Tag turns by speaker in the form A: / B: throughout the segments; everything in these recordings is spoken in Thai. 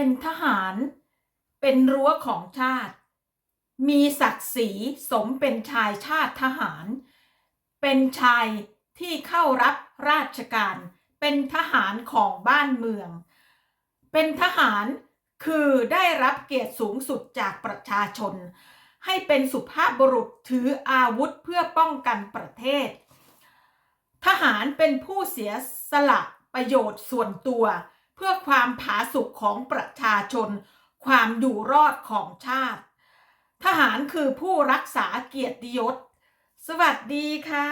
A: เป็นทหาร เป็นรั้วของชาติ มีศักดิ์ศรีสมเป็นชายชาติทหาร เป็นชายที่เข้ารับราชการ เป็นทหารของบ้านเมือง เป็นทหารคือได้รับเกียรติสูงสุดจากประชาชน ให้เป็นสุภาพบุรุษถืออาวุธเพื่อป้องกันประเทศ ทหารเป็นผู้เสียสละประโยชน์ส่วนตัว เพื่อความผาสุกของประชาชน ความอยู่รอดของชาติ ทหารคือผู้รักษาเกียรติยศ สวัสดีค่ะ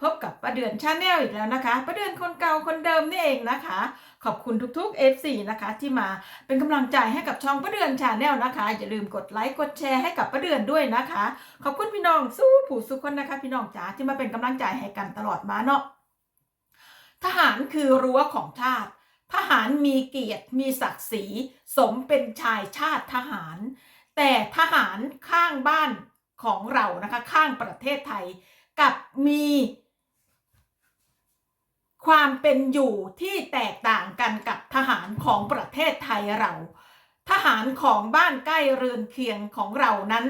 A: พบกับประเดือนชาแนลอีกแล้วนะคะ ประเดือนคนเก่าคนเดิมนี่เองนะคะ ขอบคุณทุกๆ FC นะคะที่มาเป็นกำลังใจให้กับช่องประเดือนชาแนลนะคะ อย่าลืมกดไลค์กดแชร์ให้กับประเดือนด้วยนะคะ ขอบคุณพี่น้องสู้ผู้สุขคนนะคะ พี่น้องจ๋าที่มาเป็นกำลังใจให้กันตลอดมาเนาะทหารคือรั้วของชาติ ทหารมีเกียรติมีศักดิ์ศรีสมเป็นชายชาติทหาร แต่ทหารข้างบ้านของเรานะคะข้างประเทศไทยกับมีความเป็นอยู่ที่แตกต่างกันกับทหารของประเทศไทยเรา ทหารของบ้านใกล้เรือนเคียงของเรานั้น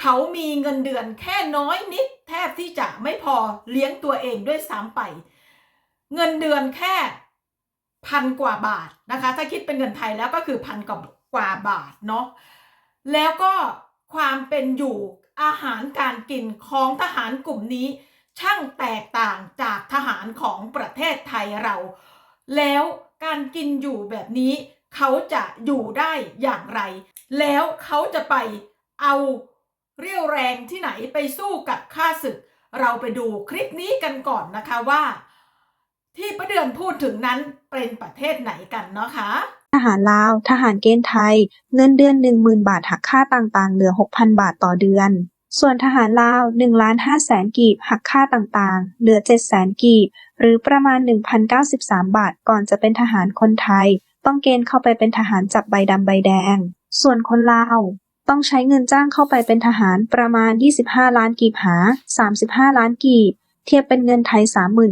A: เขามีเงินเดือนแค่น้อยนิด แทบที่จะไม่พอเลี้ยงตัวเองด้วยซ้ำไป เงินเดือนแค่ พันกว่าบาทนะคะ ถ้าคิดเป็นเงินไทยแล้วก็คือพันกว่าบาทเนาะแล้วก็ความเป็นอยู่อาหารการกินของทหารกลุ่มนี้ ช่างแตกต่างจากทหารของประเทศไทยเรา แล้วการกินอยู่แบบนี้เขาจะอยู่ได้อย่างไร แล้วเขาจะไปเอาเรี่ยวแรงที่ไหนไปสู้กับข้าศึก เราไปดูคลิปนี้กันก่อนนะคะว่า ที่ประเดือนพูดถึงนั้นเป็นประเทศไหนกันเนาะคะ
B: ทหารลาว ทหารเกณฑ์ไทย เงินเดือน 10,000 บาทหักค่าต่างๆ เหลือ 6,000 บาทต่อเดือน ส่วนทหารลาว1ล้าน5แสนกีบหักค่าต่างๆ เหลือ7แสนกีบ หรือประมาณ 1,093 บาทก่อนจะเป็นทหารคนไทย ต้องเกณฑ์เข้าไปเป็นทหารจับใบดำใบแดง ส่วนคนลาวต้องใช้เงินจ้างเข้าไปเป็นทหารประมาณ 25 ล้านกีบหา 35 ล้านกีบ เทียบเป็นเงินไทย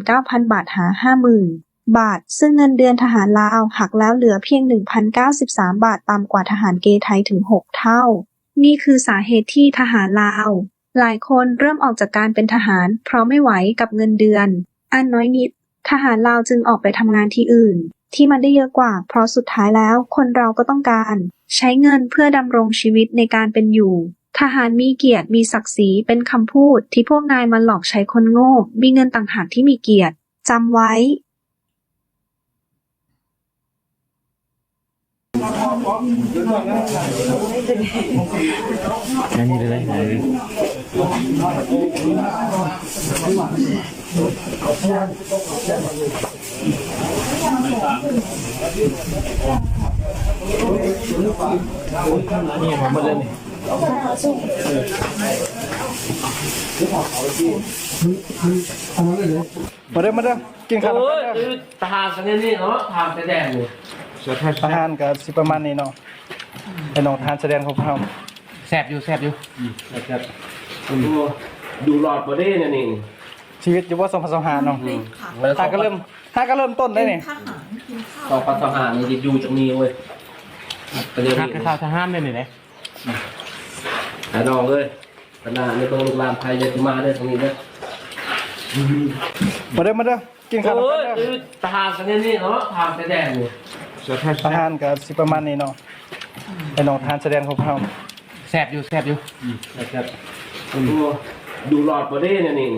B: 39,000 บาทหา 50,000 บาท ซึ่งเงินเดือนทหารลาวหักแล้วเหลือเพียง 1,093 บาทต่ำกว่าทหารเกณฑ์ไทยถึง 6 เท่า นี่คือสาเหตุที่ทหารลาว หลายคนเริ่มออกจากการเป็นทหาร เพราะไม่ไหวกับเงินเดือน อันน้อยนิด ทหารลาวจึงออกไปทำงานที่อื่น ที่มันได้เยอะกว่า เพราะสุดท้ายแล้วคนเราก็ต้องการ ใช้เงินเพื่อดำรงชีวิตในการเป็นอยู่ ทหารมีเกียรติมีศักดิ์ศรีเป็นคำพูดที่พวกนายมันหลอกใช้คนโง่ มีเงินต่างหากที่มีเกียรติจำไว้
C: นั่นนี่เลยไหนนี่ผมมาเล่น
D: มาเด้อมาเด้อกินข้าว
E: เอ
D: แล้ว
E: อ
D: กันเด้อ
E: ตากันนี่เนาะทำแสดงเลย
D: ทหารกับสิประมาณนี้เนาะไอ้น้องทหารแสดงของเรา
C: แสบอยู่แสบอยู่
E: นะครับดูดูหลอดบอดี้เนี่ยนี่
D: ชีวิตอยู่ว่าสมภาษาเนาะ
A: พริกค่ะ
E: แล้ว
D: ถ้าก็เริ่มถ้าก็เริ่มต้นได้
A: เป็
D: นี่
A: นทหารกินข้าว
E: ต่อปัสสาวะนี่จะอยู่ตรงนี้เว้ยประเดี๋ยว
C: ฮัก
E: นี้
C: กระข้าวทหารเลยนี่เลย
E: หาน้องเลยขนาดในตรงลูกลานไทยจะมาได้ตรงนี้นะ
D: มาเด้อมาเด้อกิน
E: เอ
D: ข้าวแล้ว
E: อ
D: กันเด้อ
E: ตากันนี่เนาะทำแสดงเลย
D: ทหารกับสิประมาณนี้เนาะไอ้น้องทหารแสดงของเรา
C: แสบอยู่แสบอยู่
E: นะครับดูดูหลอดบอดี้เนี่ยนี่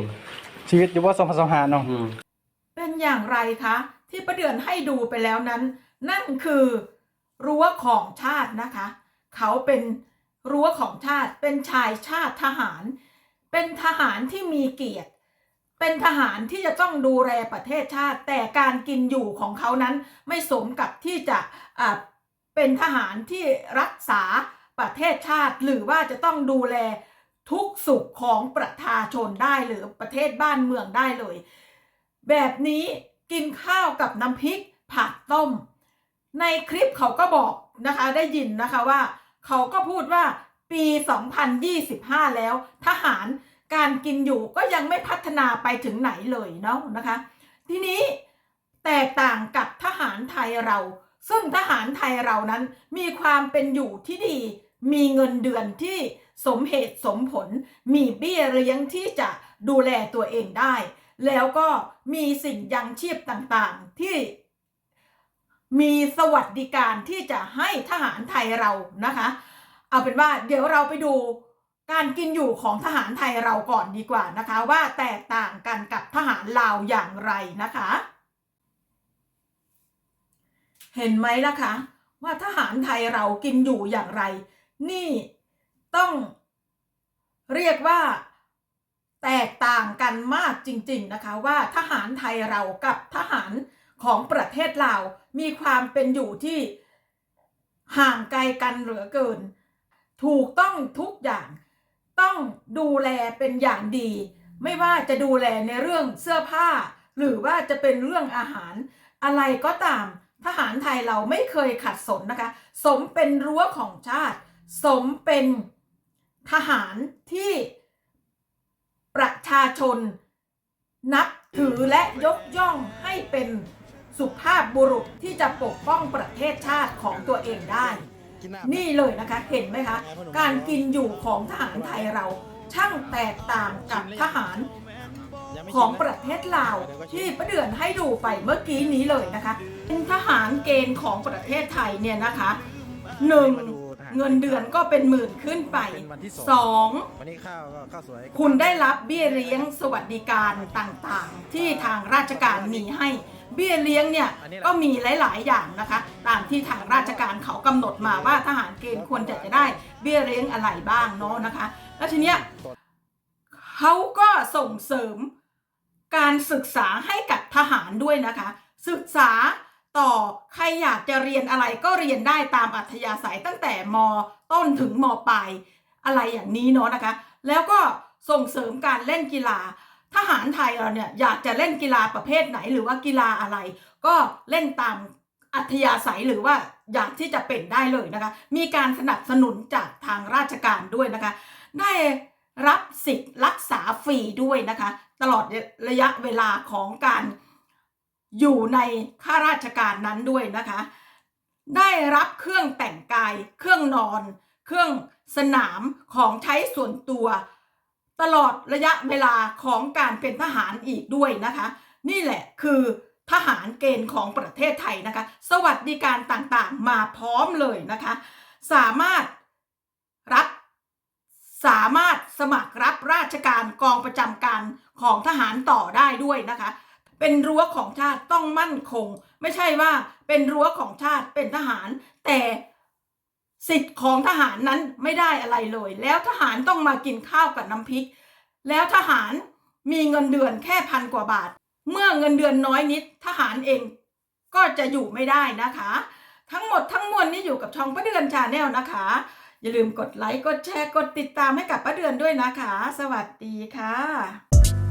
D: ชีวิตอยู่ว่าสมภาษาเนาะ
E: อืม
A: เป็นอย่างไรคะที่ประเดือนให้ดูไปแล้วนั้น นั่นคือรั้วของชาตินะคะ เขาเป็น รั้วของชาติ เป็นชายชาติทหาร เป็นทหารที่มีเกียรติ เป็นทหารที่จะต้องดูแลประเทศชาติ แต่การกินอยู่ของเขานั้นไม่สมกับที่จะอ่าเป็นทหารที่รักษาประเทศชาติ หรือว่าจะต้องดูแลทุกสุขของประชาชนได้หรือประเทศบ้านเมืองได้เลย แบบนี้กินข้าวกับน้ำพริกผักต้ม ในคลิปเขาก็บอกนะคะได้ยินนะคะว่า เขาก็พูดว่าปี 2025 แล้ว ทหารการกินอยู่ก็ยังไม่พัฒนาไปถึงไหนเลยเนาะนะคะ ทีนี้แตกต่างกับทหารไทยเรา ซึ่งทหารไทยเรานั้นมีความเป็นอยู่ที่ดี มีเงินเดือนที่สมเหตุสมผล มีเบี้ยเลี้ยงที่จะดูแลตัวเองได้ แล้วก็มีสิ่งยังชีพต่างๆที่ มีสวัสดิการที่จะให้ทหารไทยเรานะคะ เอาเป็นว่าเดี๋ยวเราไปดูการกินอยู่ของทหารไทยเราก่อนดีกว่านะคะ ว่าแตกต่างกันกับทหารลาวอย่างไรนะคะ เห็นไหมล่ะคะ ว่าทหารไทยเรากินอยู่อย่างไร นี่ต้องเรียกว่าแตกต่างกันมากจริง ๆนะคะ ว่าทหารไทยเรากับทหารของประเทศลาว มีความเป็นอยู่ที่ห่างไกลกันเหลือเกิน ถูกต้องทุกอย่าง ต้องดูแลเป็นอย่างดี ไม่ว่าจะดูแลในเรื่องเสื้อผ้า หรือว่าจะเป็นเรื่องอาหาร อะไรก็ตาม ทหารไทยเราไม่เคยขัดสนนะคะ สมเป็นรั้วของชาติ สมเป็นทหารที่ประชาชนนับถือและยกย่องให้เป็น สุภาพบุรุษที่จะปกป้องประเทศชาติของตัวเองได้ นี่เลยนะคะเห็นไหมคะ การกินอยู่ของทหารไทยเราช่างแตกต่างกับทหารของประเทศลาวที่ประเดือนให้ดูไปเมื่อกี้นี้เลยนะคะ เป็นทหารเกณฑ์ของประเทศไทยเนี่ยนะคะหนึ่ง เงินเดือนก็เป็นหมื่นขึ้นไปสอง
F: วันนี้ข้าวก็ข้าวสวย
A: คุณได้รับเบี้ยเลี้ยงสวัสดิการต่างๆ ที่ทางราชการมีให้เบี้ยเลี้ยงเนี่ยก็มีหลาย ๆ อย่างนะคะ ตามที่ทางราชการเขากำหนดมาว่าทหารเกณฑ์ควรจะจะได้เบี้ยเลี้ยงอะไรบ้างเนาะนะคะ แล้วทีเนี้ยเขาก็ส่งเสริมการศึกษาให้กับทหารด้วยนะคะ ศึกษา ต่อใครอยากจะเรียนอะไรก็เรียนได้ตามอัธยาศัยตั้งแต่มต้นถึงมปลายอะไรอย่างนี้เนาะนะคะ แล้วก็ส่งเสริมการเล่นกีฬา ทหารไทยเราเนี่ยอยากจะเล่นกีฬาประเภทไหนหรือว่ากีฬาอะไร ก็เล่นตามอัธยาศัยหรือว่าอยากที่จะเป็นได้เลยนะคะ มีการสนับสนุนจากทางราชการด้วยนะคะ ได้รับสิทธิ์รักษาฟรีด้วยนะคะ ตลอดระยะเวลาของการ อยู่ในข้าราชการนั้นด้วยนะคะ ได้รับเครื่องแต่งกาย เครื่องนอน เครื่องสนามของใช้ส่วนตัว ตลอดระยะเวลาของการเป็นทหารอีกด้วยนะคะ นี่แหละคือทหารเกณฑ์ของประเทศไทยนะคะ สวัสดิการต่างๆ มาพร้อมเลยนะคะ สามารถรับสามารถสมัครรับราชการกองประจำการของทหารต่อได้ด้วยนะคะ เป็นรั้วของชาติต้องมั่นคง ไม่ใช่ว่าเป็นรั้วของชาติเป็นทหาร แต่สิทธิ์ของทหารนั้นไม่ได้อะไรเลย แล้วทหารต้องมากินข้าวกับน้ำพริก แล้วทหารมีเงินเดือนแค่พันกว่าบาท เมื่อเงินเดือนน้อยนิดทหารเองก็จะอยู่ไม่ได้นะคะ ทั้งหมดทั้งมวลนี่อยู่กับช่องป้าเดือนชาแนลนะคะ อย่าลืมกดไลค์กดแชร์กดติดตามให้กับป้าเดือนด้วยนะคะ สวัสดีค่ะ